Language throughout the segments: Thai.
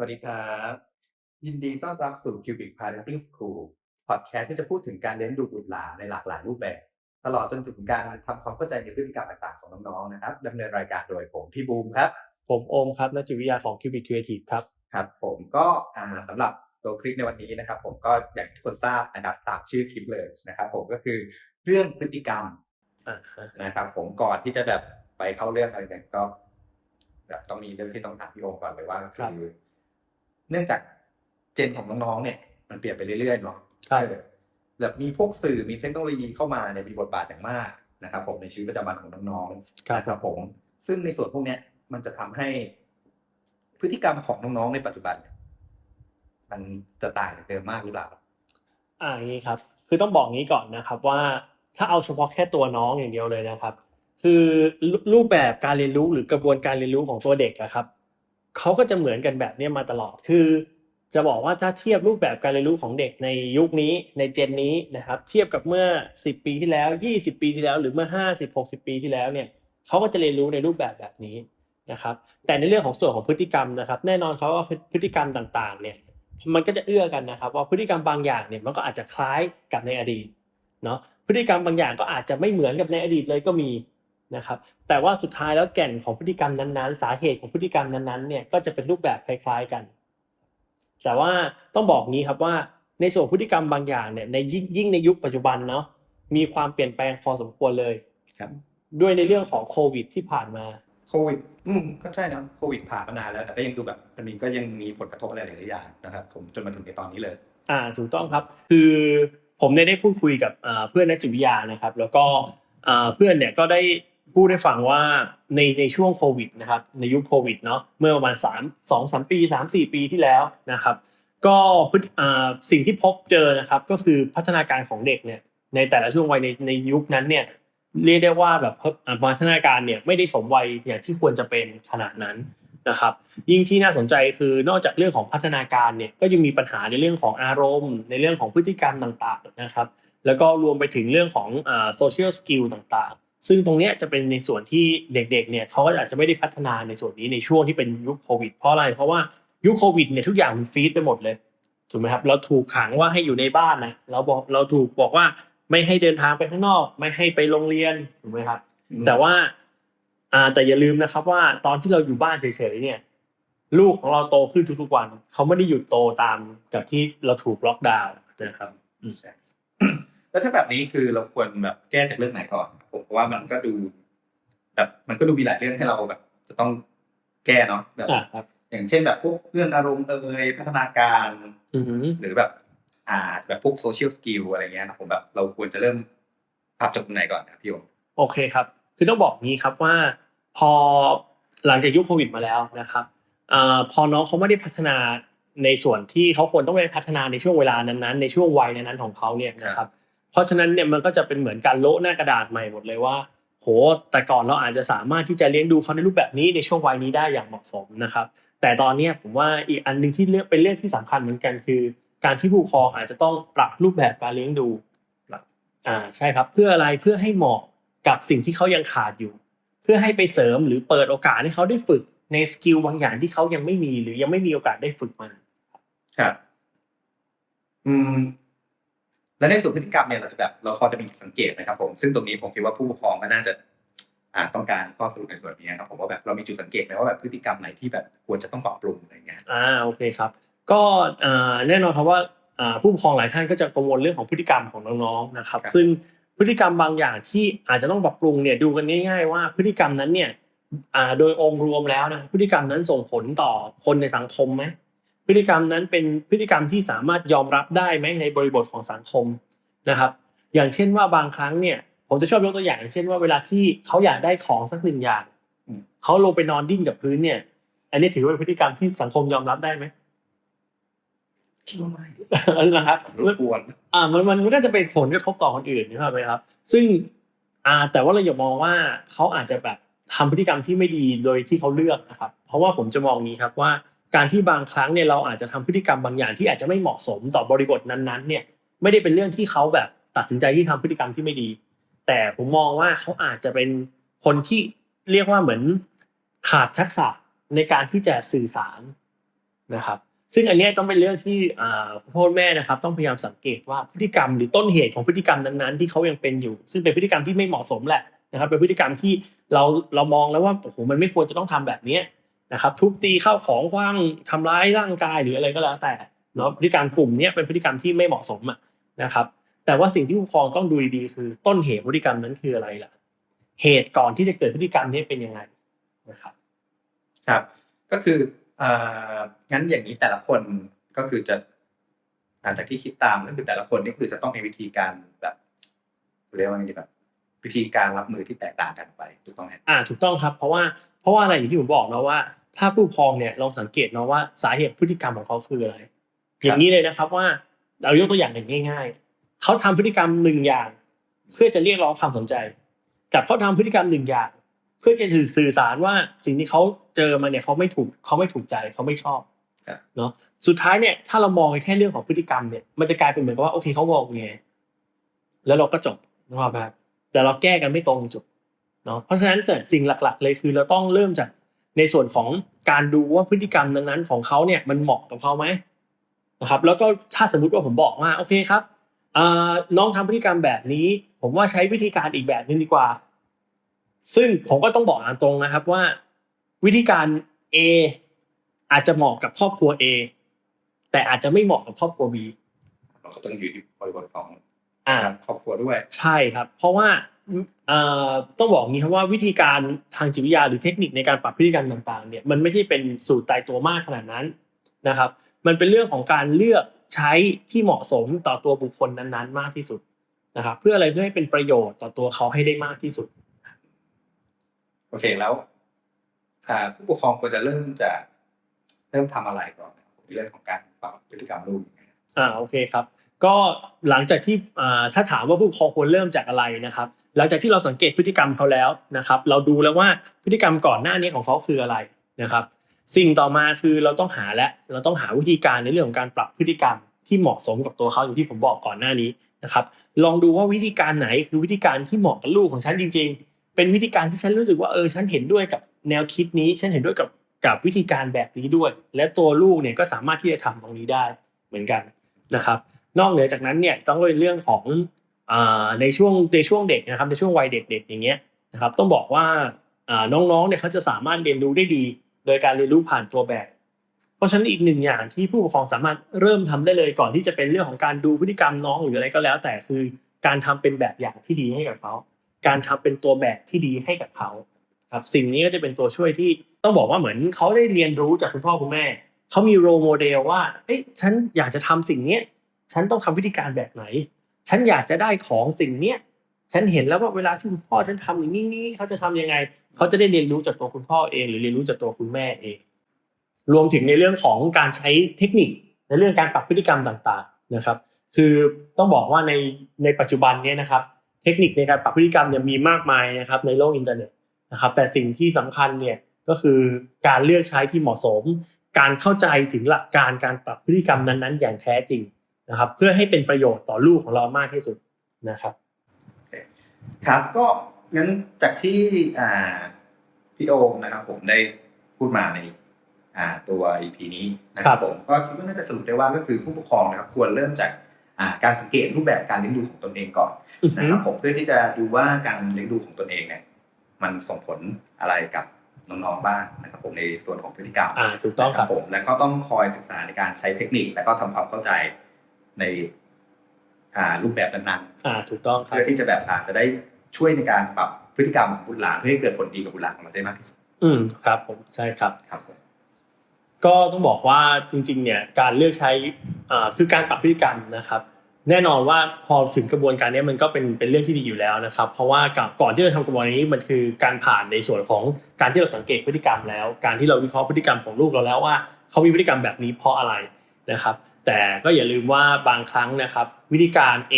สวัสดีครับ ยินดีต้อนรับสู่ Cubic Parenting School พอดแคสต์ที่จะพูดถึงการเลี้ยงดูบุตรหลานในหลากหลายรูปแบบ ตลอดจนถึงการทำความเข้าใจในพฤติกรรมต่างๆของน้องๆนะครับดำเนินรายการโดยผมพี่บูมครับ ผมโอมครับนักจิตวิทยาของ Cubic Creative ครับครับ ผมก็อ่าสำหรับตัวคลิปในวันนี้นะครับ ผมก็อย่างที่ทุกคนทราบนะครับตามชื่อคลิปเลยนะครับ ผมก็คือเรื่องพฤติกรรมอ่าฮะนะครับ ผมก่อนที่จะแบบไปเข้าเรื่องอะไรเนี่ยก็แบบต้องมีเรื่องที่ต้องถามพี่โอมก่อนเลยว่าคือ เนื่องจากเจนของน้องๆเนี่ย มันเปลี่ยนไปเรื่อยๆเนาะใช่เออแบบมีพวกสื่อมีเทคโนโลยีเข้ามาเนี่ยมีบทบาทอย่างมากนะครับ ผมในชีวิตประจำวันของน้องๆนะครับผม ซึ่งในส่วนพวกเนี้ยมันจะทำให้ พฤติกรรมของน้องๆในปัจจุบันเนี่ยมันจะต่างจากเดิมมากหรือเปล่าอ่าอย่างนี้ครับ คือต้องบอกงี้ก่อนนะครับ ว่าถ้าเอาเฉพาะแค่ตัวน้องอย่างเดียวเลยนะครับ คือรูรูปแบบการเรียนรู้หรือกระบวนการเรียนรู้ของตัวเด็กอะครับ เขาก็จะเหมือนกันแบบนี้มาตลอด คือ จะบอกว่าถ้าเทียบรูปแบบการเรียนรู้ของเด็กในยุคนี้ในเจนนี้นะครับ เทียบกับเมื่อ 10 ปีที่แล้ว 20 ปีที่แล้ว หรือเมื่อ 50 60 ปีที่แล้วเนี่ยเขาก็จะเรียนรู้ในรูปแบบแบบนี้นะครับ แต่ในเรื่องของส่วนของพฤติกรรมนะครับ แน่นอนเขาว่าพฤติกรรมต่างๆ เนี่ย มันก็จะเอื้อกันนะครับ ว่าพฤติกรรมบางอย่างเนี่ยมันก็อาจจะคล้ายกับในอดีตเนาะพฤติกรรมบางอย่างก็อาจจะไม่เหมือนกับในอดีตเลยก็มี นะครับแต่ว่าสุดท้ายแล้วแก่นของพฤติกรรมนั้นๆ สาเหตุของพฤติกรรมนั้นๆเนี่ยก็จะเป็นรูปแบบคล้ายๆกัน แต่ว่าต้องบอกงี้ครับว่าในส่วนพฤติกรรมบางอย่างเนี่ยในยิ่งยิ่งในยุคปัจจุบันเนาะมีความเปลี่ยนแปลงพอสมควรเลยครับด้วยในเรื่องของโควิดที่ผ่านมาโควิดอืมก็ใช่นะโควิดผ่านมานานแล้ว แต่ก็ยังดูแบบมันมีก็ยังมีผลกระทบอะไรหลายๆอย่างนะครับผมจนมาถึงในตอนนี้เลย อ่าถูกต้องครับ คือผมเนี่ยได้พูดคุยกับอ่าเพื่อนนักจิตวิทยานะครับ แล้วก็อ่าเพื่อนเนี่ยก็ได้ พูดให้ฟังว่าในในช่วงโควิดนะครับในยุคโควิดเนาะเมื่อประมาณสามสองสามปีสามสี่ปีที่แล้วนะครับ ก็พฤติอ่าสิ่งที่พบเจอนะครับก็คือพัฒนาการของเด็กเนี่ยในแต่ละช่วงวัยในในยุคนั้นเนี่ยเรียกได้ว่าแบบอ่าพัฒนาการเนี่ยไม่ได้สมวัยอย่างที่ควรจะเป็นขนาดนั้นนะครับ ยิ่งที่น่าสนใจคือนอกจากเรื่องของพัฒนาการเนี่ยก็ยังมีปัญหาในเรื่องของอารมณ์ ในเรื่องของพฤติกรรมต่างๆนะครับ แล้วก็รวมไปถึงเรื่องของอ่าโซเชียลสกิลต่างๆ ซึ่งตรงเนี้ยจะเป็นในส่วนที่เด็กๆเนี่ยเขาก็อาจจะไม่ได้พัฒนาในส่วนนี้ในช่วงที่เป็นยุคโควิดเพราะอะไรเพราะว่ายุคโควิดเนี่ยทุกอย่างมันฟีดไปหมดเลยถูกไหมครับเราถูกขังว่าให้อยู่ในบ้านนะเราบอกเราถูกบอกว่าไม่ให้เดินทางไปข้างนอก ไม่ให้ไปโรงเรียนถูกไหมครับ แต่ว่าอ่าแต่อย่าลืมนะครับว่าตอนที่เราอยู่บ้านเฉยๆเนี่ยลูกของเราโตขึ้นทุกๆวันเขาไม่ได้หยุดโตตามกับที่เราถูกล็อกดาวน์นะครับใช่ แล้วถ้าแบบนี้คือเราควรแบบแก้จากเรื่องไหนก่อนผมเพราะว่ามันก็ดู แบบมันก็ดูมีหลายเรื่องให้เราแบบ จะต้องแก้เนาะแบบอ่าครับอย่างเช่นแบบพวกเรื่องอารมณ์เอ่ยพัฒนาการอือหือหรือแบบ อ่าแบบพวกโซเชียลสกิลอะไรเงี้ยครับผมแบบเราควรจะเริ่มภาพจากตรงไหนก่อนนะพี่โอมโอเคครับ คือต้องบอกงี้ครับว่า พอหลังจากยุคโควิดมาแล้วนะครับอ่าพอน้องเขาไม่ได้พัฒนาในส่วนที่เขาควรต้องไปพัฒนาในช่วงเวลานั้นๆในช่วงวัยนั้นๆของเขาเนี่ยนะครับ เพราะฉะนั้นเนี่ยมันก็จะเป็นเหมือนการโละหน้ากระดาษใหม่หมดเลยว่า โห แต่ก่อนเราอาจจะสามารถที่จะเลี้ยงดูเขาในรูปแบบนี้ในช่วงวัยนี้ได้อย่างเหมาะสมนะครับ แต่ตอนนี้ผมว่าอีกอันหนึ่งที่เลือกเป็นเรื่องที่สำคัญเหมือนกันคือ การที่ผู้ปกครองอาจจะต้องปรับรูปแบบการเลี้ยงดูอ่าใช่ครับ เพื่ออะไรเพื่อให้เหมาะกับสิ่งที่เขายังขาดอยู่ เพื่อให้ไปเสริมหรือเปิดโอกาสให้เขาได้ฝึกในสกิลบางอย่างที่เขายังไม่มีหรือยังไม่มีโอกาสได้ฝึกมันครับ อืม แล้วในส่วนพฤติกรรมเนี่ยเราจะแบบเราพอจะมีจุดสังเกตไหมครับผมซึ่งตรงนี้ผมคิดว่าผู้ปกครองก็น่าจะอ่าต้องการข้อสรุปในส่วนนี้ครับผมว่าแบบเรามีจุดสังเกตไหมว่าแบบพฤติกรรมไหนที่แบบควรจะต้องปรับปรุงอะไรเงี้ยอ่าโอเคครับ ก็อ่าแน่นอนครับว่าอ่าผู้ปกครองหลายท่านก็จะกังวลเรื่องของพฤติกรรมของน้องๆนะครับครับ ซึ่งพฤติกรรมบางอย่างที่อาจจะต้องปรับปรุงเนี่ยดูกันง่าย ๆ ว่าพฤติกรรมนั้นเนี่ยอ่าโดยองค์รวมแล้วนะพฤติกรรมนั้นส่งผลต่อคนในสังคมไหม พฤติกรรมนั้นเป็นพฤติกรรมที่สามารถยอมรับได้ไหมในบริบทของสังคมนะครับ อย่างเช่นว่าบางครั้งเนี่ยผมจะชอบยกตัวอย่างอย่างเช่นว่าเวลาที่เขาอยากได้ของสักหนึ่งอย่างอืมเขาลงไปนอนดิ้นกับพื้นเนี่ย อันนี้ถือว่าเป็นพฤติกรรมที่สังคมยอมรับได้ไหมคิดว่าไม่นะครับรบกวนอ่ามันมันมันก็จะเป็นผลกระทบต่อคนอื่นนะครับไหมครับ ซึ่งอ่าแต่ว่าเราอย่ามองว่าเขาอาจจะแบบทำพฤติกรรมที่ไม่ดีโดยที่เขาเลือกนะครับ เพราะว่าผมจะมองนี้ครับว่า การที่บางครั้งเนี่ยเราอาจจะทำพฤติกรรมบางอย่างที่อาจจะไม่เหมาะสมต่อบริบทนั้นๆเนี่ยไม่ได้เป็นเรื่องที่เขาแบบตัดสินใจที่ทำพฤติกรรมที่ไม่ดี แต่ผมมองว่าเขาอาจจะเป็นคนที่เรียกว่าเหมือนขาดทักษะในการที่จะสื่อสารนะครับ ซึ่งอันนี้ต้องเป็นเรื่องที่อ่าพ่อแม่นะครับ ต้องพยายามสังเกตว่าพฤติกรรมหรือต้นเหตุของพฤติกรรมนั้นๆ ที่เขายังเป็นอยู่ ซึ่งเป็นพฤติกรรมที่ไม่เหมาะสมแหละนะครับ เป็นพฤติกรรมที่เราเรามองแล้วว่าโอ้โหมันไม่ควรจะต้องทำแบบนี้ นะครับทุบตีข้าวของคว้างทำร้ายร่างกายหรืออะไรก็แล้วแต่เนาะพฤติกรรมกลุ่มเนี้ยเป็นพฤติกรรมที่ไม่เหมาะสมอะนะครับ แต่ว่าสิ่งที่ผู้ปกครองต้องดูดีๆคือต้นเหตุพฤติกรรมนั้นคืออะไรล่ะ เหตุก่อนที่จะเกิดพฤติกรรมนี้เป็นยังไงนะครับ ครับ ก็คือเอ่องั้นอย่างนี้แต่ละคนก็คือจะหลังจากที่คิดตามก็คือแต่ละคนนี่คือจะต้องมีวิธีการแบบเรียกว่าไงดีแบบวิธีการรับมือที่แตกต่างกันไปถูกต้องไหมอ่าถูกต้องครับ เพราะว่าเพราะว่าอะไรอย่างที่ผมบอกนะว่า ถ้าผู้ปกครองเนี่ยลองสังเกตนะว่าสาเหตุพฤติกรรมของเขาคืออะไร อย่างนี้เลยนะครับว่าเรายกตัวอย่างอย่างง่าย ๆ เขาทำพฤติกรรมหนึ่งอย่าง เพื่อจะเรียกร้องความสนใจ กับเขาทำพฤติกรรมหนึ่งอย่าง เพื่อจะสื่อสารว่าสิ่งที่เขาเจอมาเนี่ยเขาไม่ถูกเขาไม่ถูกใจเขาไม่ชอบเนาะสุดท้ายเนี่ยถ้าเรามองแค่เรื่องของพฤติกรรมเนี่ยมันจะกลายเป็นเหมือนกับว่าโอเคเขาบอกไงแล้วเราก็จบนะครับแต่เราแก้กันไม่ตรงจุดเนาะเพราะฉะนั้นสิ่งหลัก ๆ เลยคือเราต้องเริ่มจาก ในส่วนของการดูว่าพฤติกรรมนั้นๆของเขาเนี่ยมันเหมาะกับเขาไหมนะครับ แล้วก็ถ้าสมมุติว่าผมบอกว่าโอเคครับน้องทำพฤติกรรมแบบนี้ ผมว่าใช้วิธีการอีกแบบนึงดีกว่า ซึ่งผมก็ต้องบอกตรงนะครับว่า วิธีการ A อาจจะเหมาะกับครอบครัว A แต่อาจจะไม่เหมาะกับครอบครัว B เราก็ต้องอยู่ที่บริบทของ อ่าครอบครัวด้วย ใช่ครับ เพราะว่าเอ่อต้องบอกอย่างนี้ครับว่าวิธีการทางจิตวิทยาหรือเทคนิคในการปรับพฤติกรรมต่างๆเนี่ยมันไม่ได้เป็นสูตรตายตัวมากขนาดนั้นนะครับ มันเป็นเรื่องของการเลือกใช้ที่เหมาะสมต่อตัวบุคคลนั้นๆ มากที่สุดนะครับ เพื่ออะไรเพื่อให้เป็นประโยชน์ต่อตัวเขาให้ได้มากที่สุดโอเคแล้วอ่าผู้ปกครองควรจะเริ่มจากเริ่มทำอะไรก่อนนะครับเรื่องของการปรับพฤติกรรมลูกยังไงอ่าโอเคครับ ก็หลังจากที่ถ้าถามว่าผู้ปกครองควรเริ่มจากอะไรนะครับ หลังจากที่เราสังเกตพฤติกรรมเขาแล้วนะครับ เราดูแล้วว่าพฤติกรรมก่อนหน้านี้ของเขาคืออะไรนะครับ สิ่งต่อมาคือเราต้องหาและเราต้องหาวิธีการในเรื่องของการปรับพฤติกรรมที่เหมาะสมกับตัวเขาอย่างที่ผมบอกก่อนหน้านี้นะครับ ลองดูว่าวิธีการไหนคือวิธีการที่เหมาะกับลูกของฉันจริง ๆ เป็นวิธีการที่ฉันรู้สึกว่าเออฉันเห็นด้วยกับแนวคิดนี้ ฉันเห็นด้วยกับกับวิธีการแบบนี้ด้วย และตัวลูกเนี่ยก็สามารถที่จะทำตรงนี้ได้เหมือนกันนะครับ นอกเหนือจากนั้นเนี่ยต้องเป็นเรื่องของอในช่วงในช่วงเด็กนะครับในช่วงวัยเด็กๆอย่างเงี้ยนะครับต้องบอกว่าน้องๆเนี่ยเขาจะสามารถเรียนรู้ได้ดี โดยการเรียนรู้ผ่านตัวแบบ เพราะฉะนั้นอีกหนึ่งอย่างที่ผู้ปกครองสามารถเริ่มทำได้เลยก่อนที่จะเป็นเรื่องของการดูพฤติกรรมน้องหรืออะไรก็แล้ว แต่คือการทำเป็นแบบอย่างที่ดีให้กับเขา การทำเป็นตัวแบบที่ดีให้กับเขาครับสิ่งนี้ก็จะเป็นตัวช่วยที่ต้องบอกว่าเหมือนเขาได้เรียนรู้จากคุณพ่อคุณแม่เขามีโรโมเดลว่าเอ้ยฉันอยากจะทำสิ่งนี้ ฉันต้องทำวิธีการแบบไหน ฉันอยากจะได้ของสิ่งเนี้ยฉันเห็นแล้วว่าเวลาที่คุณพ่อฉันทำอย่างนี้เขาจะทำยังไง เขาจะได้เรียนรู้จากตัวคุณพ่อเอง หรือเรียนรู้จากตัวคุณแม่เอง รวมถึงในเรื่องของการใช้เทคนิคในเรื่องการปรับพฤติกรรมต่างๆนะครับ คือต้องบอกว่าในในปัจจุบันเนี้นะครับ เทคนิคในการปรับพฤติกรรมเนี่ยมีมากมายนะครับในโลกอินเทอร์เน็ตนะครับ แต่สิ่งที่สำคัญเนี่ยก็คือการเลือกใช้ที่เหมาะสม การเข้าใจถึงหลักการการปรับพฤติกรรมนั้นๆ อย่างแท้จริง นะครับ เพื่อให้เป็นประโยชน์ต่อลูกของเรามากที่สุดนะครับครับก็งั้นจากที่อ่าพี่โอมนะครับ ผมได้พูดมาในอ่าตัว EP นี้นะคครัรับบผมก็คิดว่าน่าจะสรุปได้ว่าก็คือผู้ปกครองนะครับควรเริ่มจากอ่าการสังเกตรูปแบบการเลี้ยงดูของตนเองก่อนอือฮึนะครับผมเพื่อที่จะดูว่าการเลี้ยงดูของตนเองเนี่ยมันส่งผลอะไรกับน้องๆบ้างนะครับผมในส่วนของพฤติกรรมอ่าถูกต้องครับผมแล้วก็ต้องคอยศึกษาในการใช้เทคนิค แล้วก็ทำความเข้าใจ ในอ่ารูปแบบนั้นๆอ่าถูกต้องครับเพื่อที่จะแบบอาจจะได้ช่วยในการปรับพฤติกรรมของบุตรหลานเพื่อให้เกิดผลดีกับบุตรหลานของเราได้มากที่สุดอืมครับผมใช่ครับครับผมก็ต้องบอกว่าจริง ๆ เนี่ยการเลือกใช้อ่าคือการปรับพฤติกรรมนะครับ แน่นอนว่าพอถึงกระบวนการนี้มันก็เป็นเป็นเรื่องที่ดีอยู่แล้วนะครับ เพราะว่าก่อนก่อนที่เราทำกระบวนการนี้มันคือการผ่านในส่วนของการที่เราสังเกตพฤติกรรมแล้ว การที่เราวิเคราะห์พฤติกรรมของลูกเราแล้วว่าเขามีพฤติกรรมแบบนี้เพราะอะไรนะครับ แต่ก็อย่าลืมว่าบางครั้งนะครับ วิธีการ A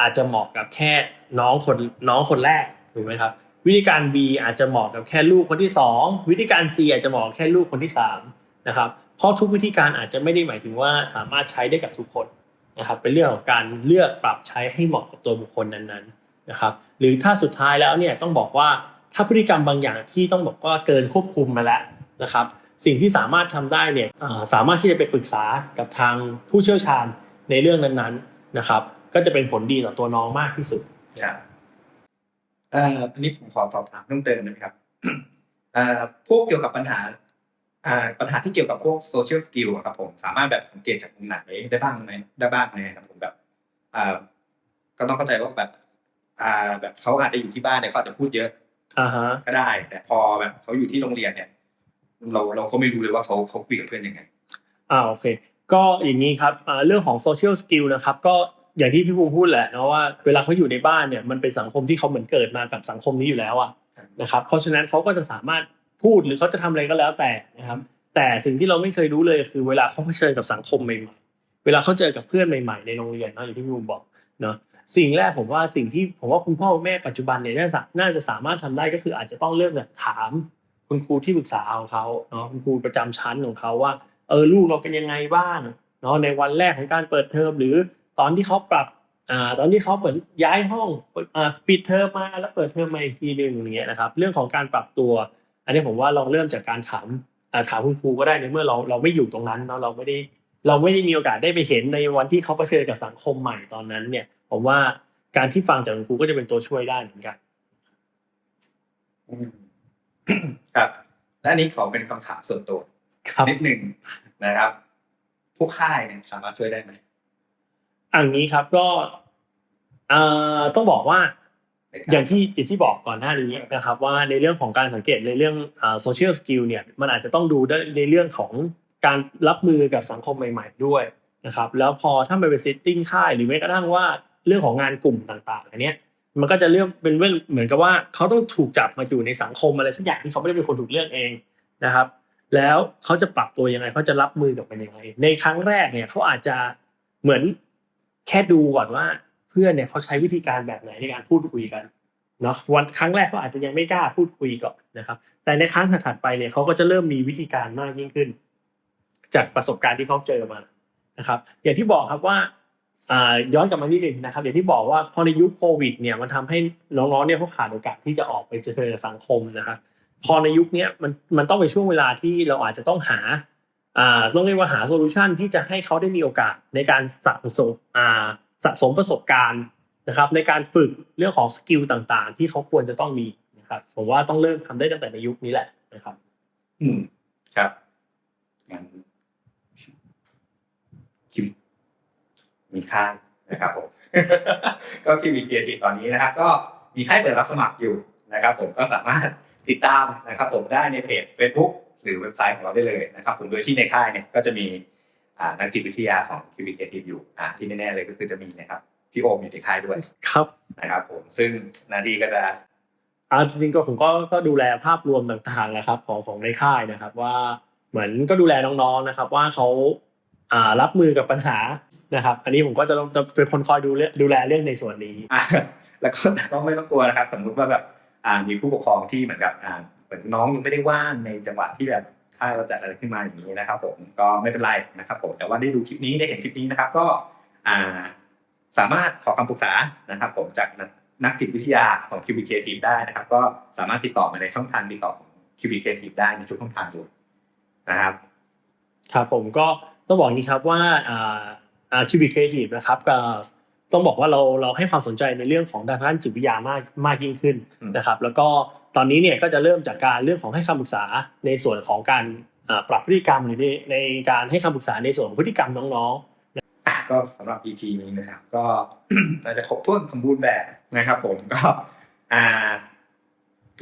อาจจะเหมาะกับแค่น้องคนน้องคนแรกถูกไหมครับ วิธีการ B อาจจะเหมาะกับแค่ลูกคนที่ 2 วิธีการ C อาจจะเหมาะกับแค่ลูกคนที่3นะครับเพราะทุกวิธีการอาจจะไม่ได้หมายถึงว่าสามารถใช้ได้กับทุกคนนะครับเป็นเรื่องของการเลือกปรับใช้ให้เหมาะกับตัวบุคคลนั้นๆนะครับหรือถ้าสุดท้ายแล้วเนี่ยต้องบอกว่าถ้าพฤติกรรมบางอย่างที่ต้องบอกว่าเกินควบคุมมาแล้วนะครับ สิ่งที่สามารถทำได้เนี่ยอ่าสามารถที่จะไปปรึกษากับทางผู้เชี่ยวชาญในเรื่องนั้นๆนะครับ ก็จะเป็นผลดีต่อตัวน้องมากที่สุดครับเอ่ออันนี้ผมขอสอบถามเพิ่มเติมนะครับเอ่อพวกเกี่ยวกับปัญหาอ่าปัญหาที่เกี่ยวกับพวกโซเชียลสกิลครับผมสามารถแบบสังเกตจากมุมไหนได้บ้างไหมได้บ้างไหมครับผมแบบอ่าก็ต้องเข้าใจว่าแบบอ่าแบบเขาอาจจะอยู่ที่บ้านเนี่ยเขาอาจจะพูดเยอะอ่าฮะก็ได้ แต่พอแบบเขาอยู่ที่โรงเรียนเนี่ย เราเราก็ไม่รู้เลยว่าเขาเขาคุยกับเพื่อนยังไงอ่าโอเค ก็อย่างนี้ครับอ่าเรื่องของโซเชียลสกิลนะครับก็อย่างที่พี่ภูมิพูดแหละเนาะว่าเวลาเขาอยู่ในบ้านเนี่ยมันเป็นสังคมที่เขาเหมือนเกิดมากับสังคมนี้อยู่แล้วอะนะครับเพราะฉะนั้นเขาก็จะสามารถพูดหรือเขาจะทำอะไรก็แล้วแต่นะครับ แต่สิ่งที่เราไม่เคยรู้เลยคือเวลาเขาเผชิญกับสังคมใหม่ๆ เวลาเขาเจอกับเพื่อนใหม่ๆ ในโรงเรียนเนาะอย่างที่พี่ภูมิบอกเนาะสิ่งแรกผมว่าสิ่งที่ผมว่าคุณพ่อคุณแม่ปัจจุบันเนี่ยน่าจะน่าจะสามารถทำได้ก็คืออาจจะต้องเริ่มจากถาม คุณครูที่ปรึกษาของเขาเนาะคุณครูประจำชั้นของเขาว่าเออลูกเราเป็นยังไงบ้างเนาะในวันแรกของการเปิดเทอมหรือตอนที่เขาปรับอ่าตอนที่เขาเหมือนย้ายห้องอ่าปิดเทอมมาแล้วเปิดเทอมมาอีกทีหนึ่งอย่างเงี้ยนะครับ เรื่องของการปรับตัว อันนี้ผมว่าลองเริ่มจากการถามอ่าถามคุณครูก็ได้ในเมื่อเราเราไม่อยู่ตรงนั้นเนาะเราไม่ได้เราไม่ได้มีโอกาสได้ไปเห็นในวันที่เขาเผชิญกับสังคมใหม่ตอนนั้น เนี่ย ผมว่าการที่ฟังจากคุณครูก็จะเป็นตัวช่วยได้เหมือนกัน อืม ครับ และอันนี้ขอเป็นคำถามส่วนตัวครับนิดหนึ่งนะครับ ผู้ค่ายเนี่ยสามารถช่วยได้ไหมอันนี้ครับก็เอ่อต้องบอกว่าในกรอย่างที่อย่างที่บอกก่อนหน้านี้นะครับ ว่าในเรื่องของการสังเกตในเรื่องโซเชียลสกิลเนี่ย มันอาจจะต้องดูได้ในเรื่องของการรับมือกับสังคมใหม่ ๆ ด้วยนะครับ แล้วพอถ้ามันเป็นซิตติ้งค่ายหรือแม้กระทั่งว่าเรื่องของงานกลุ่มต่างๆอันเนี้ย มันก็จะเรื่องเป็นเรื่องเหมือนกับว่าเขาต้องถูกจับมาอยู่ในสังคมอะไรสักอย่างที่เขาไม่ได้เป็นคนถูกเลือกเองนะครับ แล้วเขาจะปรับตัวยังไงเขาจะรับมือกับมันยังไง ในครั้งแรกเนี่ยเขาอาจจะเหมือนแค่ดูก่อนว่า เพื่อนเนี่ยเขาใช้วิธีการแบบไหนในการพูดคุยกันเนาะวันครั้งแรกเขาอาจจะยังไม่กล้าพูดคุยก่อนนะครับ แต่ในครั้งถัดไปเนี่ยเขาก็จะเริ่มมีวิธีการมากยิ่งขึ้น จากประสบการณ์ที่เขาเจอมานะครับ อย่างที่บอกครับว่า ย้อนกลับมานิดนึงนะครับอย่างที่บอกว่าพอในยุคโควิดเนี่ยมันทำให้น้องๆเนี่ยเขาขาดโอกาสที่จะออกไปเจอสังคมนะครับพอในยุคนี้มันมันต้องเป็นช่วงเวลาที่เราอาจจะต้องหาอ่าต้องเรียกว่าหาโซลูชันที่จะให้เขาได้มีโอกาสในการสะสมอ่าสะสมประสบการณ์นะครับ ในการฝึกเรื่องของสกิลต่างๆ ที่เขาควรจะต้องมีนะครับผมว่าต้องเริ่มทำได้ตั้งแต่ในยุคนี้แหละนะครับ อืมครับงั้นคิว มีค่ายนะครับผมก็คิวมีเกียรติตอนนี้นะครับก็มีค่ายเปิดรับสมัครอยู่นะครับผมก็สามารถติดตามนะครับผมได้ในเพจ Facebook หรือเว็บไซต์ของเราได้เลยนะครับผมโดยที่ในค่ายเนี่ยก็จะมีอ่านักจิตวิทยาของคิวมีเกียรติอยู่อ่าที่แน่ๆเลยก็คือจะมีนะครับพี่โอมอยู่ในค่ายด้วยครับนะครับผมซึ่งหนาทีก็จะอ่าจริงๆก็ผมก็ก็ดูแลภาพรวมต่างๆนะครับ ของของในค่ายนะครับ ว่าเหมือนก็ดูแลน้องๆนะครับ ว่าเขาอ่ารับมือกับปัญหา นะครับ อันนี้ผมก็จะต้องจะเป็นคนคอยดูแลดูแลเรื่องในส่วนนี้อะแล้วก็ก็ไม่ต้องกลัวนะครับ สมมุติว่าแบบอ่ามีผู้ปกครองที่เหมือนกับอ่าเหมือนน้องยังไม่ได้ว่างในจังหวะที่แบบค่ายเราจัดอะไรขึ้นมาอย่างนี้นะครับ ผมก็ไม่เป็นไรนะครับ ผมแต่ว่าได้ดูคลิปนี้ได้เห็นคลิปนี้นะครับ ก็อ่าสามารถขอคำปรึกษานะครับ ผมจากนักนักจิตวิทยาของ QB Creative ได้นะครับ ก็สามารถติดต่อมาในช่องทางติดต่อของ QB Creative ได้ในทุกช่องทางเลยนะครับ ครับผมก็ต้องบอกอย่างนี้ครับว่าอ่าอ่า คิวบิครีเอทีฟนะครับก็ต้องบอกว่าเราเราให้ความสนใจในเรื่องของด้านจิตวิทยามากมากยิ่งขึ้นอืมนะครับ แล้วก็ตอนนี้เนี่ยก็จะเริ่มจากการเรื่องของให้คำปรึกษาในส่วนของการอ่าปรับพฤติกรรมหรือในในการให้คำปรึกษาในส่วนของพฤติกรรมน้องอะก็สำหรับ EP นี้นะครับ ก็น่าจะครบถ้วนสมบูรณ์แบบนะครับ ผมก็อ่า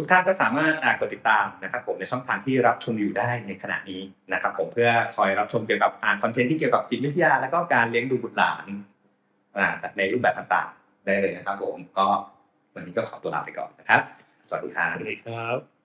ทุกท่านก็สามารถากดติดตามนะครับผมในช่องทางที่รับชมอยู่ได้ในขณะนี้นะครับผมเพื่อคอยรับชมเกี่ยวกับอ่านคอนเทนต์ที่เกี่ยวกับจิตวิทยา แล้วก็การเลี้ยงดูบุตรหลานในรูปแบบต่างๆ ได้เลยนะครับผมก็วันนี้ก็ขอตัวลาไปก่อนนะครับ สวัสดีครับสวัสดีครับ